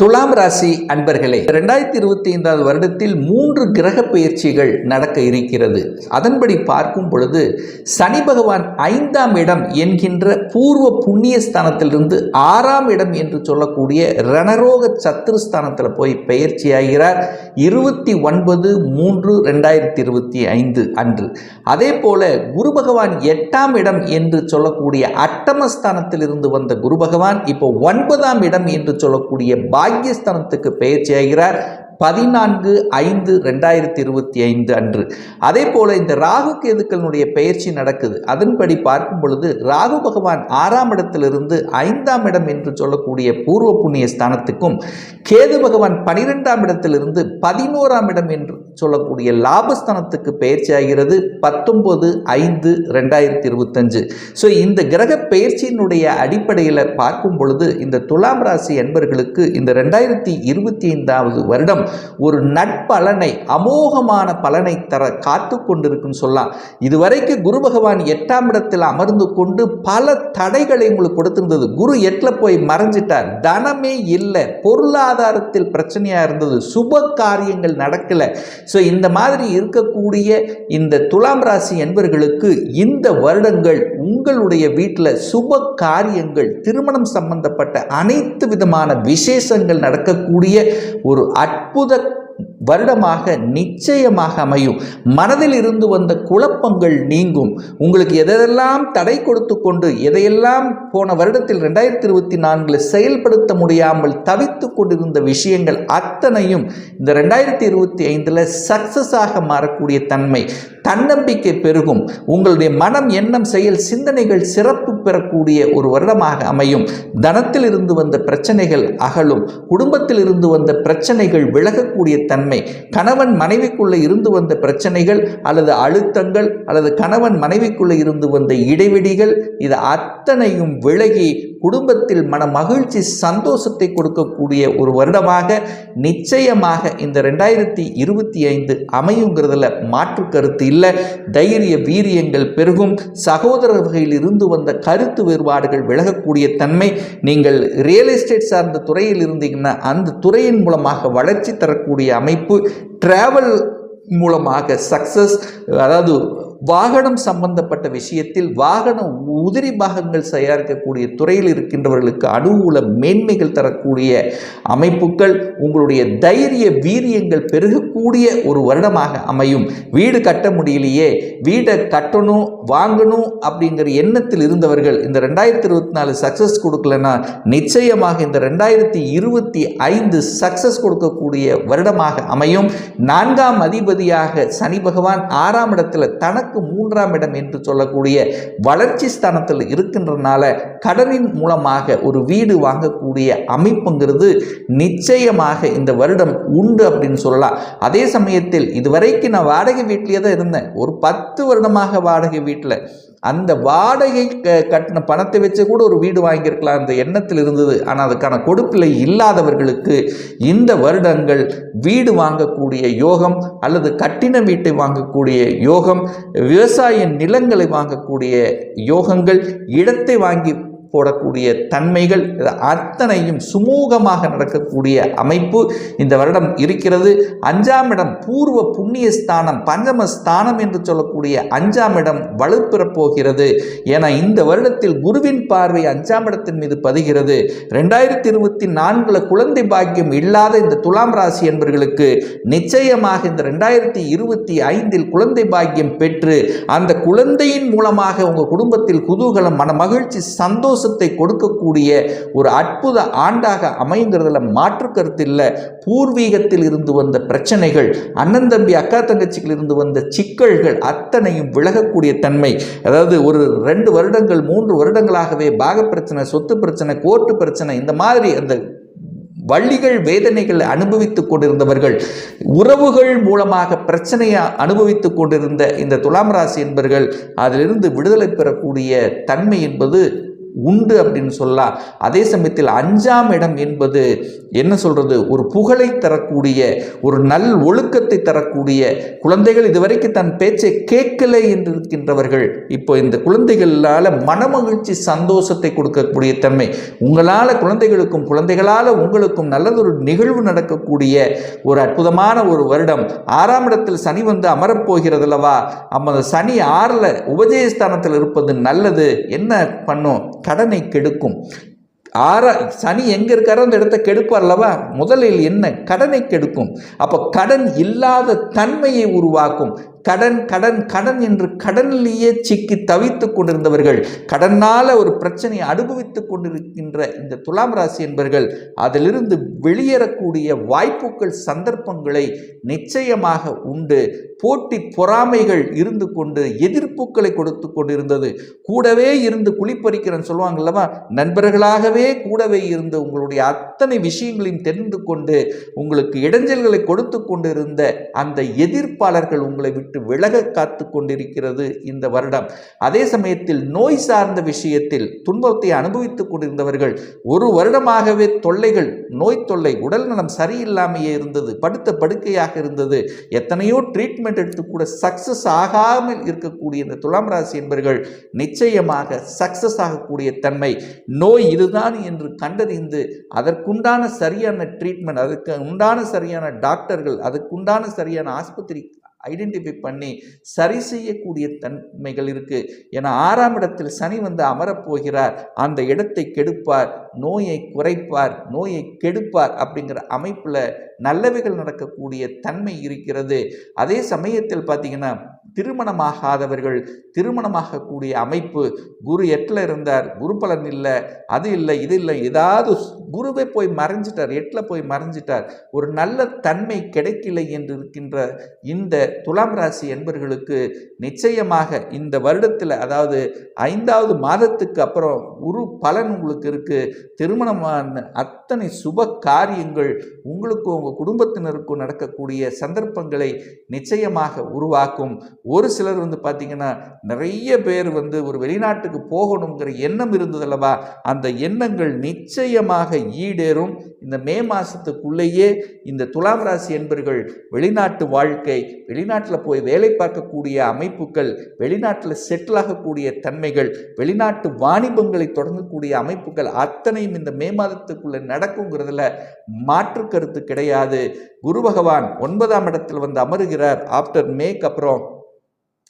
துலாம் ராசி அன்பர்களே ரெண்டாயிரத்தி இருபத்தி ஐந்தாவது வருடத்தில் மூன்று கிரக பயிற்சிகள் நடக்க இருக்கிறது. அதன்படி பார்க்கும் பொழுது சனி பகவான் ஐந்தாம் இடம் என்கின்ற பூர்வ புண்ணிய ஸ்தானத்திலிருந்து ஆறாம் இடம் என்று சொல்லக்கூடிய ரணரோக சத்துருஸ்தானத்தில் போய் பயிற்சி ஆகிறார் இருபத்தி ஒன்பது மூன்று ரெண்டாயிரத்தி இருபத்தி ஐந்து அன்று. அதே போல குரு பகவான் எட்டாம் இடம் என்று சொல்லக்கூடிய அட்டமஸ்தானத்தில் இருந்து வந்த குரு பகவான் இப்போ ஒன்பதாம் இடம் என்று சொல்லக்கூடிய பாக்கியஸ்தானத்துக்கு பெயர் ஆகிறார் பதினான்கு ஐந்து ரெண்டாயிரத்தி இருபத்தி ஐந்து அன்று. அதே போல இந்த ராகு கேதுக்களுடைய பயிற்சி நடக்குது. அதன்படி பார்க்கும் பொழுது ராகு பகவான் ஆறாம் இடத்திலிருந்து ஐந்தாம் இடம் என்று சொல்லக்கூடிய பூர்வ புண்ணிய ஸ்தானத்துக்கும் கேது பகவான் பனிரெண்டாம் இடத்திலிருந்து பதினோராம் இடம் என்று சொல்லக்கூடிய லாபஸ்தானத்துக்கு பயிற்சி ஆகிறது பத்தொன்பது ஐந்து ரெண்டாயிரத்தி இருபத்தஞ்சு ஸோ இந்த கிரக பயிற்சியினுடைய அடிப்படையில் பார்க்கும் பொழுது இந்த துலாம் ராசி என்பர்களுக்கு இந்த ரெண்டாயிரத்தி இருபத்தி ஐந்தாவது வருடம் ஒரு நட்பலனை அமோகமான பலனை தர காத்து கொண்டிருக்குன்னு சொல்லலாம் இதுவரைக்கு குரு பகவான் எட்டாம் இடத்தில் அமர்ந்து கொண்டு பல தடைகளை உங்களுக்கு கொடுத்திருந்தது. குரு எட்டில் போய் மறைஞ்சிட்டார். தனமே இல்லை பொருளாதாரத்தில் பிரச்சனையாக இருந்தது. சுப காரியங்கள் நடக்கலை. ஸோ இந்த மாதிரி இருக்கக்கூடிய இந்த துலாம் ராசி என்பர்களுக்கு இந்த வருடங்கள் உங்களுடைய வீட்டில் சுப காரியங்கள் திருமணம் சம்பந்தப்பட்ட அனைத்து விதமான விசேஷங்கள் நடக்கக்கூடிய ஒரு அற்புத வருடமாக நிச்சயமாக அமையும். மனதில் இருந்து வந்த குழப்பங்கள் நீங்கும். உங்களுக்கு எதெல்லாம் தடை கொடுத்து கொண்டு எதையெல்லாம் போன வருடத்தில் ரெண்டாயிரத்தி இருபத்தி நான்கில் செயல்படுத்த முடியாமல் தவித்து கொண்டிருந்த விஷயங்கள் அத்தனையும் இந்த ரெண்டாயிரத்தி இருபத்தி ஐந்தில் சக்சஸாக மாறக்கூடிய தன்மை. தன்னம்பிக்கை பெருகும். உங்களுடைய மனம் எண்ணம் செயல் சிந்தனைகள் சிறப்பு பெறக்கூடிய ஒரு வருடமாக அமையும். தனத்தில் இருந்து வந்த பிரச்சனைகள் அகலும். குடும்பத்தில் இருந்து வந்த பிரச்சனைகள் விலகக்கூடிய தன்மை. கணவன் மனைவிக்குள்ளே இருந்து வந்த பிரச்சனைகள் அல்லது அழுத்தங்கள் அல்லது கணவன் மனைவிக்குள்ளே இருந்து வந்த இடைவெளிகள் இது அத்தனையும் விலகி குடும்பத்தில் மன மகிழ்ச்சி சந்தோஷத்தை கொடுக்கக்கூடிய ஒரு வருடமாக நிச்சயமாக இந்த ரெண்டாயிரத்தி இருபத்தி ஐந்து அமையுங்கிறதுல மாற்று கருத்து இல்லை. தைரிய வீரியங்கள் பெருகும். சகோதர வகையில் இருந்து வந்த கருத்து வேறுபாடுகள் விலகக்கூடிய தன்மை நீங்கள் ரியல் எஸ்டேட் சார்ந்த துறையில் இருந்தீங்கன்னா அந்த துறையின் மூலமாக வளர்ச்சி தரக்கூடிய அமைப்பு டிராவல் மூலமாக சக்சஸ் அதாவது வாகனம் சம்பந்தப்பட்ட விஷயத்தில் வாகன உதிரி பாகங்கள் தயாரிக்கக்கூடிய துறையில் இருக்கின்றவர்களுக்கு அனுகூல மேன்மைகள் தரக்கூடிய அமைப்புகள் உங்களுடைய தைரிய வீரியங்கள் பெருகக்கூடிய ஒரு வருடமாக அமையும். வீடு கட்ட முடியலையே வீடை கட்டணும் வாங்கணும் அப்படிங்கிற எண்ணத்தில் இருந்தவர்கள் இந்த ரெண்டாயிரத்தி இருபத்தி நாலு சக்ஸஸ் கொடுக்கலன்னா நிச்சயமாக இந்த ரெண்டாயிரத்தி இருபத்தி ஐந்து சக்ஸஸ் கொடுக்கக்கூடிய வருடமாக அமையும். நான்காம் அதிபதியாக சனி பகவான் ஆறாம் இடத்துல தனக்கு மூன்றாம் இடம் என்று சொல்லக்கூடிய வளர்ச்சி ஸ்தானத்தில் இருக்கின்றனால கடனின் மூலமாக ஒரு வீடு வாங்கக்கூடிய அமைப்புங்கிறது நிச்சயமாக இந்த வருடம் உண்டு அப்படின்னு சொல்லலாம். அதே சமயத்தில் இதுவரைக்கும் நான் வாடகை வீட்டிலேயே தான் இருந்தேன். ஒரு பத்து வருடமாக வாடகை வீட்டில். அந்த வாடகை க கட்டின பணத்தை வச்சு கூட ஒரு வீடு வாங்கியிருக்கலாம் அந்த எண்ணத்தில் இருந்தது. ஆனால் அதுக்கான கொடுப்பிலை இல்லாதவர்களுக்கு இந்த வருடங்கள் வீடு வாங்கக்கூடிய யோகம் அல்லது கட்டின வீட்டை வாங்கக்கூடிய யோகம் விவசாய நிலங்களை வாங்கக்கூடிய யோகங்கள் இடத்தை வாங்கி போடக்கூடிய தன்மைகள் அத்தனையும் சுமூகமாக நடக்கக்கூடிய அமைப்பு இந்த வருடம் இருக்கிறது. அஞ்சாம் இடம் பூர்வ புண்ணிய ஸ்தானம் பஞ்சம ஸ்தானம் என்று சொல்லக்கூடிய அஞ்சாம் இடம் வலுப்பெறப் போகிறது என இந்த வருடத்தில் குருவின் பார்வை அஞ்சாம் இடத்தின் மீது பதிகிறது. ரெண்டாயிரத்தி இருபத்தி நான்குல குழந்தை பாக்கியம் இல்லாத இந்த துலாம் ராசி என்பவர்களுக்கு நிச்சயமாக இந்த ரெண்டாயிரத்தி இருபத்தி ஐந்தில் குழந்தை பாக்கியம் பெற்று அந்த குழந்தையின் மூலமாக உங்கள் குடும்பத்தில் குதூகலம் மன மகிழ்ச்சி சந்தோஷம் சந்தோஷத்தை கொடுக்கக்கூடிய ஒரு அற்புத ஆண்டாக அமைங்கிறதுல மாற்று கருத்து இல்லை பூர்வீகத்தில் இருந்து வந்த பிரச்சனைகள் அண்ணன் தம்பி அக்கா தங்கச்சிகள் இருந்து வந்த சிக்கல்கள் அத்தனையும் விலகக்கூடிய தன்மை. அதாவது ஒரு ரெண்டு வருடங்கள் மூன்று வருடங்களாகவே பாக பிரச்சனை சொத்து பிரச்சனை கோர்ட்டு பிரச்சனை இந்த மாதிரி அந்த வள்ளிகள் வேதனைகள் அனுபவித்துக் கொண்டிருந்தவர்கள் உறவுகள் மூலமாக பிரச்சனையை அனுபவித்துக் கொண்டிருந்த இந்த துலாம் ராசி என்பர்கள் அதிலிருந்து விடுதலை பெறக்கூடிய தன்மை என்பது உண்டு அப்படின்னு சொல்லலாம் அதே சமயத்தில் அஞ்சாம் இடம் என்பது என்ன சொல்கிறது ஒரு புகழை தரக்கூடிய ஒரு நல் ஒழுக்கத்தை தரக்கூடிய குழந்தைகள் இதுவரைக்கும் தன் பேச்சை கேட்கலை என்று இருக்கின்றவர்கள் இப்போ இந்த குழந்தைகளால் மனமகிழ்ச்சி சந்தோஷத்தை கொடுக்கக்கூடிய தன்மை உங்களால் குழந்தைகளுக்கும் குழந்தைகளால் உங்களுக்கும் நல்லதொரு நிகழ்வு நடக்கக்கூடிய ஒரு அற்புதமான ஒரு வருடம். ஆறாம் இடத்தில் சனி வந்து அமரப்போகிறது அல்லவா நம்ம அந்த சனி ஆறில் உபஜயஸ்தானத்தில் இருப்பது நல்லது. என்ன பண்ணும்? கடனை கெடுக்கும். ஆறா சனி எங்க இருக்காரோ அந்த இடத்த கெடுப்பார் அல்லவா? முதலில் என்ன? கடனை கெடுக்கும். அப்போ கடன் இல்லாத தன்மையை உருவாக்கும். கடன் கடன் கடன் என்று கடனிலேயே சிக்கி தவித்துக் கொண்டிருந்தவர்கள் கடனால் ஒரு பிரச்சனையை அனுபவித்துக் கொண்டிருக்கின்ற இந்த துலாம் ராசி என்பவர்கள் அதிலிருந்து வெளியேறக்கூடிய வாய்ப்புகள் சந்தர்ப்பங்களை நிச்சயமாக உண்டு. போட்டி பொறாமைகள் இருந்து கொண்டு எதிர்ப்புகளை கொடுத்து கொண்டிருந்தது. கூடவே இருந்து குளிப்பறிக்கிறேன்னு சொல்லுவாங்கல்லவா நண்பர்களாகவே கூடவே இருந்து உங்களுடைய அத்தனை விஷயங்களையும் தெரிந்து கொண்டு உங்களுக்கு இடைஞ்சல்களை கொடுத்து கொண்டிருந்த அந்த எதிர்ப்பாளர்கள் உங்களை விட்டு விலக காத்து கொண்டிருக்கிறது இந்த வருடம். அதே சமயத்தில் நோய் சார்ந்த விஷயத்தில் துன்பத்தை அனுபவித்துக் கொண்டிருந்தவர்கள் ஒரு வருடமாகவே தொல்லைகள் நோய் தொல்லை உடல் நலம் சரியில்லாமையே இருந்தது படுத்த படுக்கையாக இருந்தது எத்தனையோ ட்ரீட்மெண்ட் எடுத்து கூட சக்சஸ் ஆகாமல் இருக்கக்கூடிய இந்த துலாம் ராசி என்பவர்கள் நிச்சயமாக சக்சஸ் ஆகக்கூடிய தன்மை. நோய் இதுதான் என்று கண்டறிந்து அதற்குண்டான சரியான ட்ரீட்மெண்ட் அதற்கு உண்டான சரியான டாக்டர்கள் அதுக்குண்டான சரியான ஆஸ்பத்திரி ஐடென்டிஃபை பண்ணி சரி செய்யக்கூடிய தன்மைகள் இருக்குது ஏன்னா ஆறாம் இடத்தில் சனி வந்து அமரப்போகிறார் அந்த இடத்தை கெடுப்பார். நோயை குறைப்பார் நோயை கெடுப்பார் அப்படிங்கிற அமைப்பில் நல்லவைகள் நடக்கக்கூடிய தன்மை இருக்கிறது. அதே சமயத்தில் பார்த்தீங்கன்னா திருமணமாகாதவர்கள் திருமணமாகக்கூடிய அமைப்பு குரு எட்டில் இருந்தார் குரு பலன் இல்லை அது இல்லை இது இல்லை ஏதாவது குருவே போய் மறைஞ்சிட்டார் எட்டில் போய் மறைஞ்சிட்டார். ஒரு நல்ல தன்மை கிடைக்கலை என்று இருக்கின்ற இந்த துலாம் ராசி என்பர்களுக்கு நிச்சயமாக இந்த வருடத்தில் அதாவது ஐந்தாவது மாதத்துக்கு அப்புறம் குரு பலன் உங்களுக்கு இருக்குது திருமணமான அத்தனை சுப காரியங்கள் உங்களுக்கும் உங்கள் குடும்பத்தினருக்கும் நடக்கக்கூடிய சந்தர்ப்பங்களை நிச்சயமாக உருவாக்கும். ஒரு சிலர் வந்து பார்த்திங்கன்னா நிறைய பேர் வந்து ஒரு வெளிநாட்டுக்கு போகணுங்கிற எண்ணம் இருந்ததல்லவா அந்த எண்ணங்கள் நிச்சயமாக ஈடேறும். இந்த மே மாதத்துக்குள்ளேயே இந்த துலாம் ராசி என்பர்கள் வெளிநாட்டு வாழ்க்கை வெளிநாட்டில் போய் வேலை பார்க்கக்கூடிய அமைப்புகள் வெளிநாட்டில் செட்டில் ஆகக்கூடிய தன்மைகள் வெளிநாட்டு வாணிபங்களை தொடங்கக்கூடிய அமைப்புகள் அத்தனையும் இந்த மே மாதத்துக்குள்ளே நடக்குங்கிறதுல மாற்று கருத்து கிடையாது. குரு பகவான் ஒன்பதாம் இடத்தில் வந்து அமருகிறார். ஆஃப்டர் மேக்கு அப்புறம்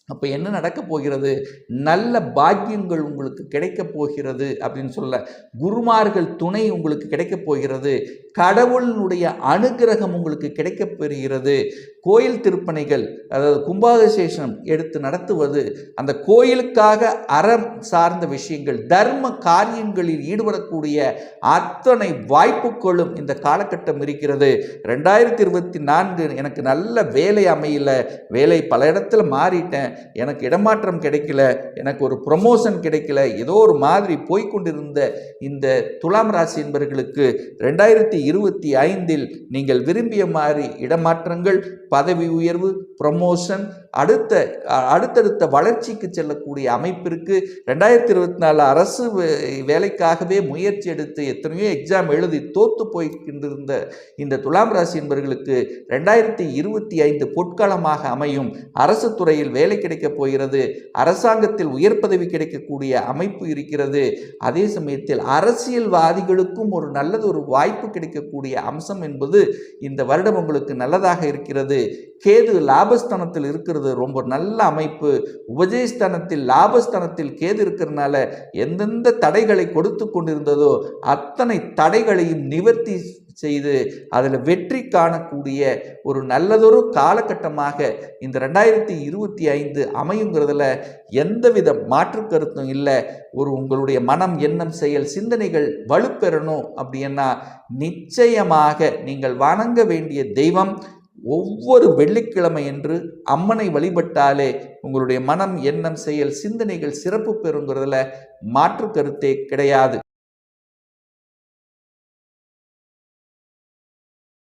அப்போ என்ன நடக்க போகிறது? நல்ல பாக்கியங்கள் உங்களுக்கு கிடைக்க போகிறது அப்படின்னு சொல்ல குருமார்கள் துணை உங்களுக்கு கிடைக்க போகிறது. கடவுளினுடைய அனுகிரகம் உங்களுக்கு கிடைக்கப் பெறுகிறது. கோயில் திருப்பணிகள் அதாவது கும்பாபிஷேகம் எடுத்து நடத்துவது அந்த கோயிலுக்காக அறம் சார்ந்த விஷயங்கள் தர்ம காரியங்களில் ஈடுபடக்கூடிய அத்தனை வாய்ப்புகளும் இந்த காலகட்டம் இருக்கிறது. ரெண்டாயிரத்தி இருபத்தி நான்கு எனக்கு நல்ல வேலை அமையல. வேலை பல இடத்துல மாறிட்டேன். எனக்கு இடமாற்றம் கிடைக்கல எனக்கு ஒரு ப்ரொமோஷன் கிடைக்கல ஏதோ ஒரு மாதிரி போய்கொண்டிருந்த இந்த துலாம் ராசி என்பவர்களுக்கு ரெண்டாயிரத்தி இருபத்தி ஐந்தில் நீங்கள் விரும்பிய மாதிரி இடமாற்றங்கள் பதவி உயர்வு ப்ரமோஷன் அடுத்த அடுத்தடுத்த வளர்ச்சிக்கு செல்லக்கூடிய அமைப்பிற்கு ரெண்டாயிரத்தி இருபத்தி நாலு அரசு வேலைக்காகவே முயற்சி எடுத்து எத்தனையோ எக்ஸாம் எழுதி தோத்து போய்கின்றிருந்த இந்த துலாம் ராசி என்பவர்களுக்கு ரெண்டாயிரத்தி இருபத்தி ஐந்து பொற்காலமாக அமையும் அரசு துறையில் வேலை கிடைக்கப் போகிறது. அரசாங்கத்தில் உயர் பதவி கிடைக்கக்கூடிய அமைப்பு இருக்கிறது. அதே சமயத்தில் அரசியல்வாதிகளுக்கும் ஒரு நல்லது ஒரு வாய்ப்பு கிடைக்கக்கூடிய அம்சம் என்பது இந்த வருடம் உங்களுக்கு நல்லதாக இருக்கிறது. இருக்கிறது கேது லாபஸ்தானத்தில் இருக்கிறது ரொம்ப நல்ல அமைப்பு. உபஜயஸ்தானத்தில் லாபஸ்தானத்தில் கேது இருக்கிறதுனால எந்தெந்த தடைகளை கொடுத்து கொண்டிருந்ததோ அத்தனை தடைகளையும் நிவர்த்தி செய்து அதில் வெற்றி காணக்கூடிய ஒரு நல்லதொரு காலகட்டமாக இந்த ரெண்டாயிரத்தி இருபத்தி ஐந்து அமையுங்கிறதுல எந்தவித மாற்று கருத்தும் இல்லை. ஒரு உங்களுடைய மனம் எண்ணம் செயல் சிந்தனைகள் வலுப்பெறணும் அப்படின்னா நிச்சயமாக நீங்கள் வணங்க வேண்டிய தெய்வம் ஒவ்வொரு வெள்ளிக்கிழமை என்று அம்மனை வழிபட்டாலே உங்களுடைய மனம் எண்ணம் செயல் சிந்தனைகள் சிறப்பு பெறுங்கிறதுல மாற்று கருத்தே கிடையாது.